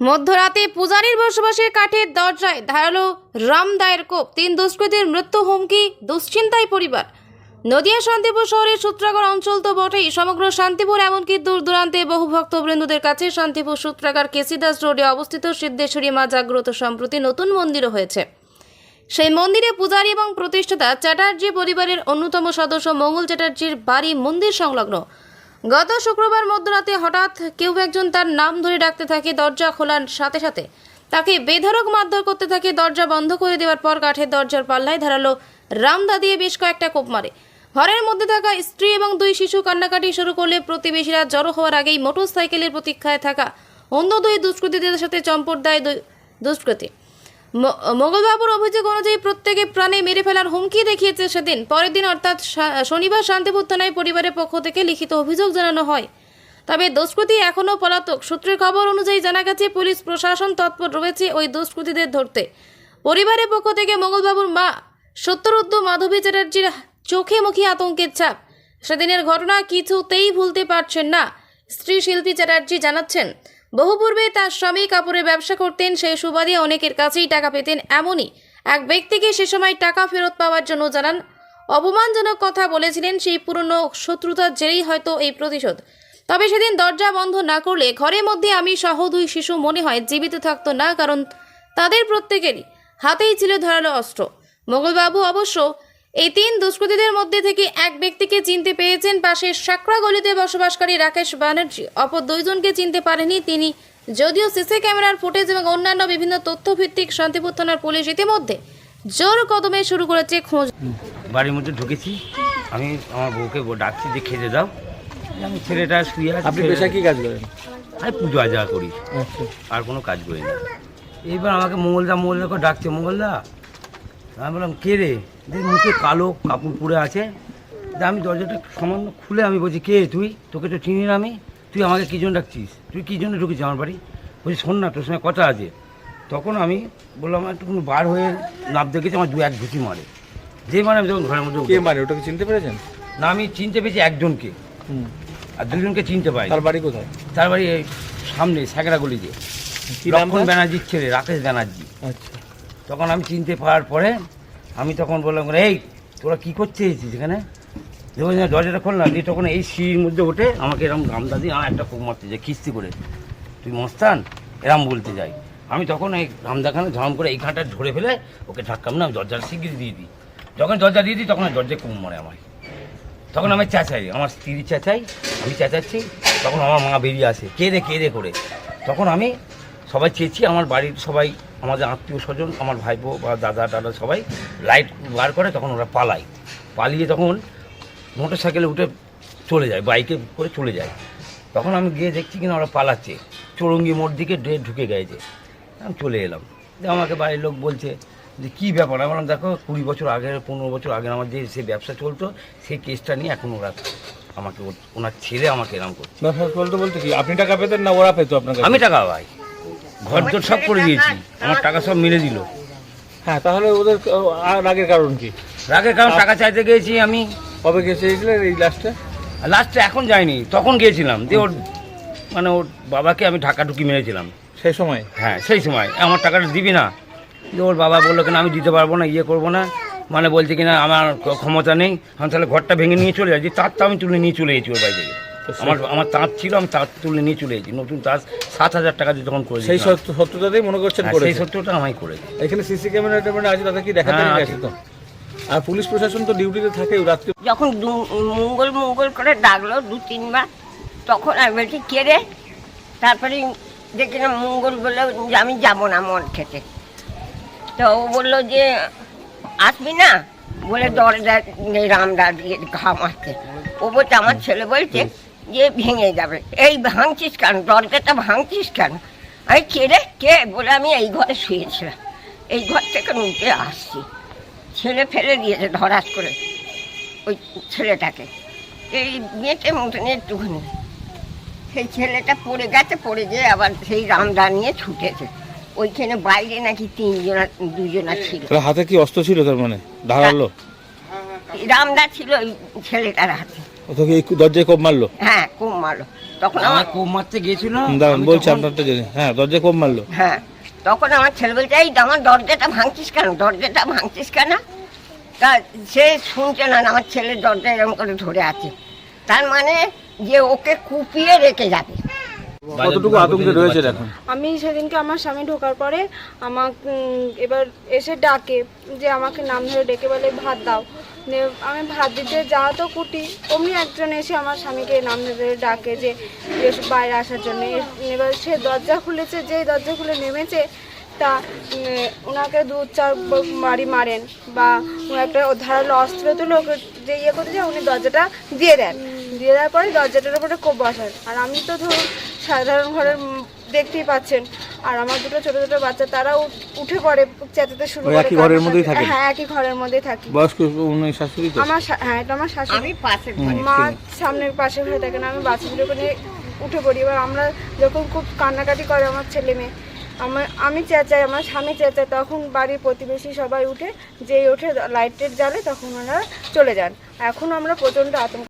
মধ্যরাতে পূজারীর বসবাসের কাঠের দরজায় ধারালো রামদায়ের কোপ, তিন দুষ্কৃতীর মৃত্যু হুমকি, দুশ্চিন্তায় পরিবার। নদিয়া শান্তিপুর শহরের সূত্রাগড় অঞ্চল তো বটেই, সমগ্র শান্তিপুর এমনকি দূর দূরান্তে বহু ভক্তবৃন্দদের কাছে শান্তিপুর সূত্রাগার কেসিদাস রোডে অবস্থিত সিদ্ধেশ্বরী মা জাগ্রত সম্প্রতি নতুন মন্দিরও হয়েছে। সেই মন্দিরে পূজারী এবং প্রতিষ্ঠাতা চ্যাটার্জি পরিবারের অন্যতম সদস্য মঙ্গল চ্যাটার্জির বাড়ি মন্দির সংলগ্ন। গত শুক্রবার মধ্যরাতে হঠাৎ কেউ একজন তার নাম ধরে ডাকতে থাকে, দরজা খোলার সাথে সাথে। তাকে বেধড়ক মারধর করতে থাকে, দরজা বন্ধ করে দেওয়ার পর কাঠের দরজার পাল্লায় ধারালো রামদা দিয়ে বেশ কয়েকটা কোপ মারে। ঘরের মধ্যে থাকা স্ত্রী এবং দুই শিশু কান্নাকাটি শুরু করলে প্রতিবেশীরা জড়ো হওয়ার আগেই মোটর সাইকেলের প্রতীক্ষায় থাকা অন্য দুই দুষ্কৃতীদের সাথে চম্পট দেয় দুষ্কৃতী। মঙ্গলবাবুর অভিযোগ অনুযায়ী প্রত্যেকে প্রাণে মেরে ফেলার হুমকি দেখিয়েছে সেদিন। পরের দিন অর্থাৎ শনিবার শান্তিপুর থানায় পরিবারের পক্ষ থেকে লিখিত অভিযোগ জানানো হয়। তবে দুষ্কৃতী এখনও পলাতক। সূত্রের খবর অনুযায়ী জানা গেছে, পুলিশ প্রশাসন তৎপর রয়েছে ওই দুষ্কৃতীদের ধরতে। পরিবারের পক্ষ থেকে মঙ্গলবাবুর মা সত্যরুদ্ধ মাধবী চ্যাটার্জির চোখে মুখে আতঙ্কের ছাপ। সেদিনের ঘটনা কিছুতেই ভুলতে পারছেন না, স্ত্রী শিল্পী চ্যাটার্জি জানাচ্ছেন। বহু পূর্বে তার স্বামী কাপড়ের ব্যবসা করতেন, সেই সুবাদে অনেকের কাছেই টাকা পেতেন এমনই এক ব্যক্তিকে সে সময় টাকা ফেরত পাওয়ার জন্য জানান। অপমানজনক কথা বলেছিলেন সেই পুরনো শত্রুতার জেরেই হয়তো এই প্রতিশোধ। তবে সেদিন দরজা বন্ধ না করলে ঘরের মধ্যে আমি সহ দুই শিশু মনে হয় জীবিত থাকতো না, কারণ তাদের প্রত্যেকেরই হাতেই ছিল ধারালো অস্ত্র। মোগলবাবু অবশ্য এই তিন দুষ্কৃতীদের মধ্যে থেকে এক ব্যক্তিকে চিনতে পেয়েছেন পাশের সাকরা গলিতে বসবাসকারী রাকেশ ব্যানার্জি অপর দুইজনকে চিনতে পারেনি তিনি। যদিও সিসি ক্যামেরার ফুটেজ এবং অন্যান্য বিভিন্ন তথ্যভিত্তিক শান্তিপুর থানার পুলিশ ইতিমধ্যে জোর কদমে শুরু করেছে খোঁজ। বাড়ির মধ্যে ঢুকেছি। আমি আমার বউকে ডাকছি যে খেতে দাও। আমি ছেলেটা শুয়ে আছে আপনি পেশা কি কাজ করেন? আমি পুজো আজা করি। আচ্ছা। আর কোনো কাজ করি না। এইবার আমাকে মঙ্গলদা মঙ্গলদা করে ডাকছে মঙ্গলদা আমি বললাম কে রে? যে মুখে কালো কাপড় পরে আছে। আমি দরজাটা সামান্য খুলে আমি বলছি কে তুই? তোকে তো চিনি না আমি। তুই আমাকে কী জন্য ডাকছিস? তুই কী জন্য ঢুকেছিস আমার বাড়ি? বলছি শোন না তোর সঙ্গে কথা আছে। তখন আমি বললাম একটু বার হয়ে নাপ দেখেছি আমার দু এক ঘুষি মারে। যে মানে আমি যখন ঘরের মধ্যে কে মানে ওটাকে চিনতে পেরেছেন? না আমি চিনতে পেরেছি একজনকে। আর দুজনকে চিনতে পাই তার বাড়ি কোথায়? তার বাড়ি সামনে স্যাকরা গলিতে কি লক্ষণ ব্যানার্জির ছেলে রাকেশ ব্যানার্জি। আচ্ছা। তখন আমি চিনতে পারার পরে আমি তখন বললাম এই, তোরা কী করতে এসেছিস এখানে যখন দরজাটা খোল না, দিয়ে তখন এই সিঁড়ির মধ্যে উঠে আমাকে এরকম রামদাদি আমার একটা কোপ মারতে যায় কিস্তি করে। তুই মস্তান? এরম বলতে যাই। আমি তখন এই রামদাখানে ধরম করে এইখানটা ধরে ফেলে ওকে ধাক্কাম না দরজার শিগগিরি দিয়ে দিই। যখন দরজা দিয়ে দিই, তখন ওই দরজায় কুম মারে আমায়। তখন আমি চেঁচাই, আমার স্ত্রী চেঁচাই, আমি চেঁচাচ্ছি, তখন আমার মা বেরিয়ে আসে কে রে কে রে করে। তখন আমি সবাই চেয়েছি আমার বাড়ির সবাই আমাদের আত্মীয় স্বজন আমার ভাইপো বা দাদা টাদা সবাই লাইট বার করে তখন ওরা পালায়। পালিয়ে তখন মোটর সাইকেলে উঠে চলে যায় বাইকে করে চলে যায়। তখন আমি গিয়ে দেখছি কিনা ওরা পালাচ্ছে। চৌরঙ্গি মোড় দিকে ডে ঢুকে গেছে। আমি চলে এলাম। যে আমাকে বাড়ির লোক বলছে যে কী ব্যাপার? আমি বললাম দেখো কুড়ি বছর আগে পনেরো বছর আগে আমার যে সে ব্যবসা চলতো সেই কেসটা নিয়ে এখন ওরা আমাকে ওনার ছেলে আমাকে এরম করছে। ব্যবসা বলতে বলতে কি আপনি টাকা পেতেন না ওরা পেতো আপনাকে আমি টাকা পাই। ঘর তোর সব করে দিয়েছি। আমার টাকা সব মেরে দিল। হ্যাঁ তাহলে ওদের আর আগের কারণ কি? রাগের কারণ টাকা চাইতে গিয়েছি আমি। কবে গেছে এইছিলেন এই লাস্টে? লাস্টে এখন যাইনি তখন গিয়েছিলাম। দিয়ে ওর মানে ওর বাবাকে আমি ঢাকা ঢুকি মেরেছিলাম। সেই সময়? হ্যাঁ সেই সময়। আমার টাকাটা দিবি না। দিয়ে ওর বাবা বলল কিনা আমি দিতে পারব না ইয়ে করব না। মানে বলছে কিনা আমার ক্ষমতা নেই। আমি তাহলে ঘরটা ভেঙে নিয়ে চলে যাচ্ছি। তার তো আমি তুলে নিয়ে চলে গেছি ওর বাড়ি থেকে। তো আমার আমার তাঁত ছিল আমি তাঁত তুলে নিয়ে চলে গেছি নতুন তাঁত সাত হাজার টাকা দিয়ে তখন করে সেই দিয়েছিলাম। সত্য সত্যতাতেই মনে করছেন হ্যাঁ, সেই সত্যটা আমায় করেছি। এখানে সিসি ক্যামেরা ট্যামেরা আছে তাতে কি দেখাতে হ্যাঁ, গেছে তো। আর পুলিশ প্রশাসন তো ডিউটিতে থাকে রাত্রে যখন মঙ্গল মঙ্গল করে ডাকলো দু তিনবার তখন আমি বলছি কে রে? তারপরে দেখি না মঙ্গল বলল যে আমি যাব না মদ খেতে। তো ও বলল যে আসবি না? বলে দরজা রামদা দিয়ে ঘা মারতে ও বলছে আমার ছেলে বলছে যে ভেঙে যাবে। এই ভাঙছিস কেন? দরজাটা ভাঙছিস কেন? আমি কে রে কে? বলে আমি এই ঘরে শুয়েছিলাম। এই ঘর থেকে উঠে আসছি। ছেলে ফেলে দিয়েছে ধরাস করে ওই ছেলেটাকে। এই মেয়েটে মতন একটুখানি। সেই ছেলেটা পড়ে গেছে পড়ে গিয়ে আবার সেই রামদা নিয়ে ছুটেছে। ওইখানে বাইরে নাকি তিনজনা দুজনা ছিল। হাতে কি অস্ত্র ছিল তার মানে? ধারালো? রামদা ছিল ওই ছেলেটার হাতে। তোকে এই দরজায় কোপ মারলো? হ্যাঁ কোপ মারলো। তখন আমার কোপ মারতে গিয়েছিল? দাঁড়ান বলছি আপনারটা জেনে। হ্যাঁ দরজা কোপ মারলো। হ্যাঁ তখন আমার ছেলে বলছে এই আমার দরজাটা ভাঙছিস কেন? দরজাটা ভাঙছিস কেন? তা সে শুনছে না আমার ছেলে দরজা এরকম করে ধরে আছে। তার মানে যে ওকে কুপিয়ে রেখে যাবে। কতটুকু আতঙ্কে রয়েছে এখন? আমি সেদিনকে আমার স্বামী ঢোকার পরে আমাকে এবার এসে ডাকে যে আমাকে নাম ধরে ডেকে বলে ভাত দাও। নে আমি ভাত দিতে যাওয়া তো কুটি অমনি একজন এসে আমার স্বামীকে নাম ধরে ডাকে যে এসে বাইরে আসার জন্য। এবার সে দরজা খুলেছে যেই দরজা খুলে নেমেছে তা ওনাকে দু চার বাড়ি মারেন বা ও একটা ধারালো অস্ত্র তুলে ওকে যে ইয়ে করতে যায় উনি দরজাটা দিয়ে দেন। দিয়ে দেওয়ার পরে দরজাটার উপরে কোপ বসান। আর আমি তো ধরুন সাধারণ ঘরের দেখতেই পাচ্ছেন। আর আমার দুটো ছোট ছোট বাচ্চা তারাও উঠে পড়ে চেঁচাতে শুরু করে একই ঘরের মধ্যেই। থাকেন? হ্যাঁ একই ঘরের মধ্যেই থাকি। বয়স্ক উনি শাশুড়ি তো? আমার হ্যাঁ এটা আমার শাশুড়ি। আমি পাশে ঘরে। মা সামনের পাশে হয়ে থাকেন আমি বাচ্চাগুলোকে নিয়ে উঠে পড়ি। এবার আমরা যখন খুব কান্নাকাটি করে আমার ছেলে মেয়ে আমার আমি চেঁচাই আমার স্বামী চেঁচাই তখন বাড়ির প্রতিবেশী সবাই উঠে যেই ওঠে লাইটের জ্বালে তখন ওনারা চলে যান। এখন আমরা প্রচণ্ড আতঙ্ক